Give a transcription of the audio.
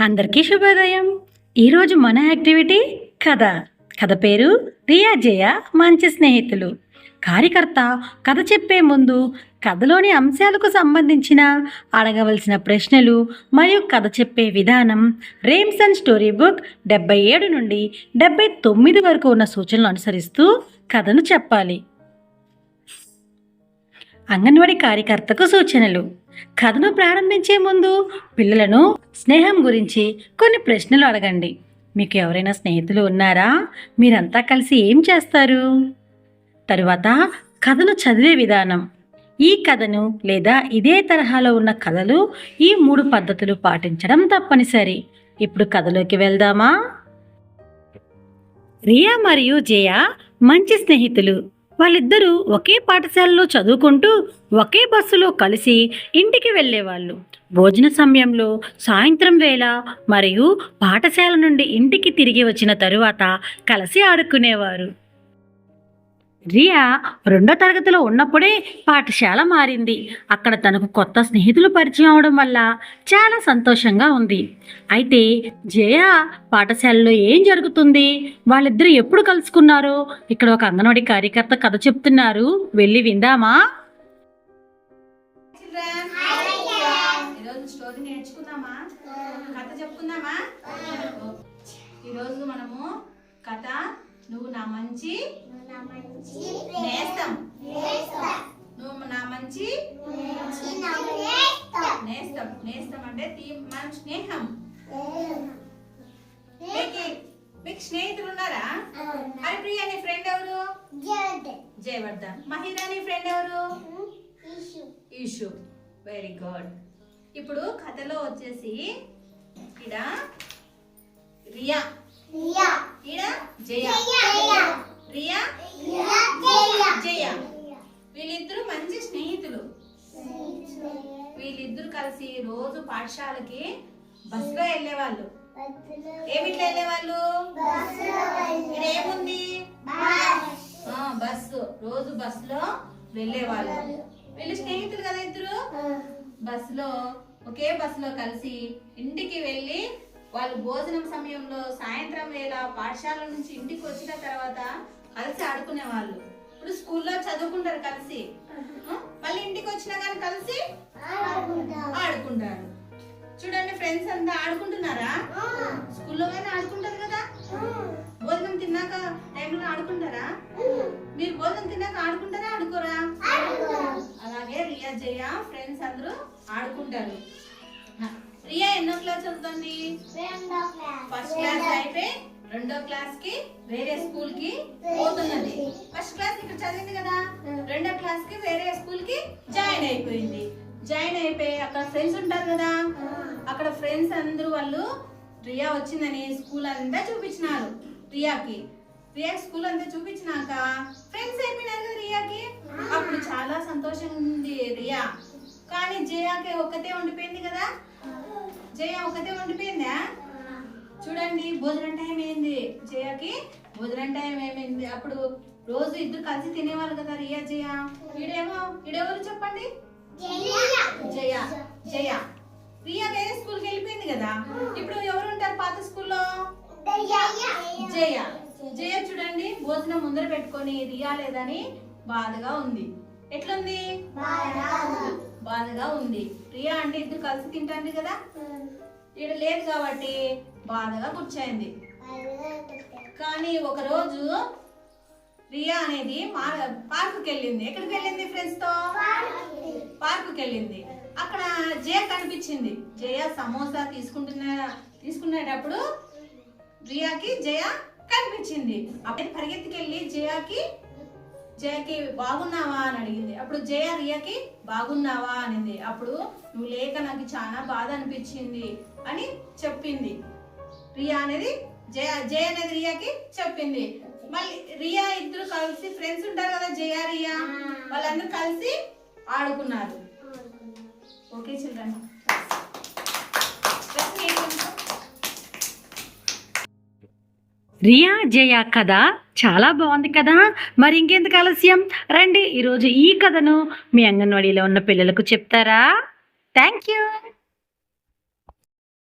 అందరికీ శుభోదయం. ఈరోజు మన యాక్టివిటీ కథ. కథ పేరు రియా జయ మంచి స్నేహితులు. కార్యకర్త కథ చెప్పే ముందు కథలోని అంశాలకు సంబంధించిన అడగవలసిన ప్రశ్నలు మరియు కథ చెప్పే విధానం రేమ్సన్ స్టోరీ బుక్ డెబ్బై ఏడు నుండి డెబ్బై తొమ్మిది వరకు ఉన్న సూచనలు అనుసరిస్తూ కథను చెప్పాలి. అంగన్వాడీ కార్యకర్తకు సూచనలు. కథను ప్రారంభించే ముందు పిల్లలను స్నేహం గురించి కొన్ని ప్రశ్నలు అడగండి. మీకు ఎవరైనా స్నేహితులు ఉన్నారా? మీరంతా కలిసి ఏం చేస్తారు? తరువాత కథను చదివే విధానం. ఈ కథను లేదా ఇదే తరహాలో ఉన్న కథలు ఈ మూడు పద్ధతులు పాటించడం తప్పనిసరి. ఇప్పుడు కథలోకి వెళ్దామా? రియా మరియు జయ మంచి స్నేహితులు. వాళ్ళిద్దరూ ఒకే పాఠశాలలో చదువుకుంటూ ఒకే బస్సులో కలిసి ఇంటికి వెళ్ళేవాళ్ళు. భోజన సమయంలో సాయంత్రం వేళ మరియు పాఠశాల నుండి ఇంటికి తిరిగి వచ్చిన తరువాత కలిసి ఆడుకునేవారు. రియా రెండో తరగతిలో ఉన్నప్పుడే పాఠశాల మారింది. అక్కడ తనకు కొత్త స్నేహితులు పరిచయం అవడం వల్ల చాలా సంతోషంగా ఉంది. అయితే జయ పాఠశాలలో ఏం జరుగుతుంది? వాళ్ళిద్దరూ ఎప్పుడు కలుసుకున్నారు? ఇక్కడ ఒక అంగన్వాడి కార్యకర్త కథ చెప్తున్నారు. వెళ్ళి విందామా? స్టోరీ నేర్చుకుందామా? కథ చెప్పుకుందామా? ఈరోజు మనము కథ నువ్వు నా మంచి నేస్తం. నువ్వు నా మంచి నేస్తం. నేస్తం అంటే మన స్నేహం. మీకు స్నేహితులు ఉన్నారా? హరిప్రియ నీ ఫ్రెండ్ ఎవరు? జయవర్ధన్. మహిరా నీ ఫ్రెండ్ ఎవరు? ఈషు. వెరీ గుడ్ ఇప్పుడు కథలో వచ్చేసి ఇడ రియా. జయ. వీళ్ళిద్దరూ మంచి స్నేహితులు. వీళ్ళిద్దరు కలిసి రోజు పాఠశాలకి బస్సులో వెళ్ళేవాళ్ళు. ఏమిట్లో వెళ్ళేవాళ్ళు? ఏముంది? బస్సు. రోజు బస్సులో వెళ్ళేవాళ్ళు. వీళ్ళు స్నేహితులు కదా ఇద్దరు? బస్సులో ఒకే బస్సులో కలిసి ఇంటికి వెళ్ళి వాళ్ళు భోజనం సమయంలో సాయంత్రం వేళ పాఠశాల నుంచి ఇంటికి వచ్చిన తర్వాత కలిసి ఆడుకునే వాళ్ళు ఇప్పుడు స్కూల్లో చదువుకుంటారు కలిసి. మళ్ళీ ఇంటికి వచ్చినా కానీ కలిసి ఆడుకుంటారు. చూడండి ఫ్రెండ్స్ అంతా ఆడుకుంటున్నారా? స్కూల్లో కానీ ఆడుకుంటారు కదా? భోజనం తిన్నాక టైంలో ఆడుకుంటారా? మీరు భోజనం తిన్నాక ఆడుకుంటారా ఆడుకోరా. అలాగే రియా జయ ఫ్రెండ్స్ అందరూ ఆడుకుంటారు. రియా ఎన్నో క్లాస్ చదువుతుంది? ఫస్ట్ క్లాస్ అయిపోయి రెండో క్లాస్కి వేరే స్కూల్కి పోతున్నది. ఫస్ట్ క్లాస్ ఇక్కడ చదివింది కదా? రెండో క్లాస్కి వేరే స్కూల్కి జాయిన్ అయిపోయింది. జాయిన్ అయిపోయి అక్కడ ఫ్రెండ్స్ ఉంటారు కదా? అక్కడ ఫ్రెండ్స్ అందరూ వాళ్ళు రియా వచ్చిందని స్కూల్ అంతా చూపించినారు రియాకి రియా స్కూల్ అంతా చూపించినాక ఫ్రెండ్స్ అయిపోయినారు కదా రియాకి అప్పుడు చాలా సంతోషంగా ఉంది రియా కానీ జయాకి ఒక్కతే ఉండిపోయింది కదా? జయ ఒకతే ఉండిపోయిందా? చూడండి భోజనం టైం ఏంది జయకి భోజనం టైం ఏమైంది అప్పుడు రోజు ఇద్దరు కలిసి తినేవాళ్ళు కదా రియా జయ? ఈడేమో ఈడెవరు చెప్పండి? జయ. జయ. రియా వేరే స్కూల్కి వెళ్ళిపోయింది కదా? ఇప్పుడు ఎవరు ఉంటారు పాత స్కూల్లో జయ. జయ చూడండి భోజనం ముందర పెట్టుకొని రియా లేదని బాధగా ఉంది. బాధగా ఉంది. రియా అంటే ఇద్దరు కలిసి తింటాండి కదా? ఇక్కడ లేదు కాబట్టి బాధగా కూర్చోయింది కానీ ఒక రోజు రియా అనేది మా పార్కుకి వెళ్ళింది ఎక్కడికి వెళ్ళింది ఫ్రెండ్స్తో? పార్కుకి వెళ్ళింది అక్కడ జయ కనిపించింది. జయ సమోసా తీసుకుంటున్న తీసుకునేటప్పుడు రియాకి జయ కనిపించింది. అప్పుడు పరిగెత్తికెళ్ళి జయాకి జయకి బాగున్నావా అని అడిగింది. అప్పుడు జయ రియాకి బాగున్నావా అనింది. అప్పుడు నువ్వు లేక నాకు చాలా బాధ అనిపించింది అని చెప్పింది. రియా అనేది జయ జయ అనేది రియాకి చెప్పింది. మళ్ళీ రియా ఇద్దరు కలిసి ఫ్రెండ్స్ ఉంటారు కదా జయ రియా? వాళ్ళందరూ కలిసి ఆడుకున్నారు. Okay children. రియా జయ కథ చాలా బాగుంది కదా? మరి ఇంకెందుకు ఆలస్యం? రండి ఈరోజు ఈ కథను మీ అంగన్వాడీలో ఉన్న పిల్లలకు చెప్తారా? Thank you.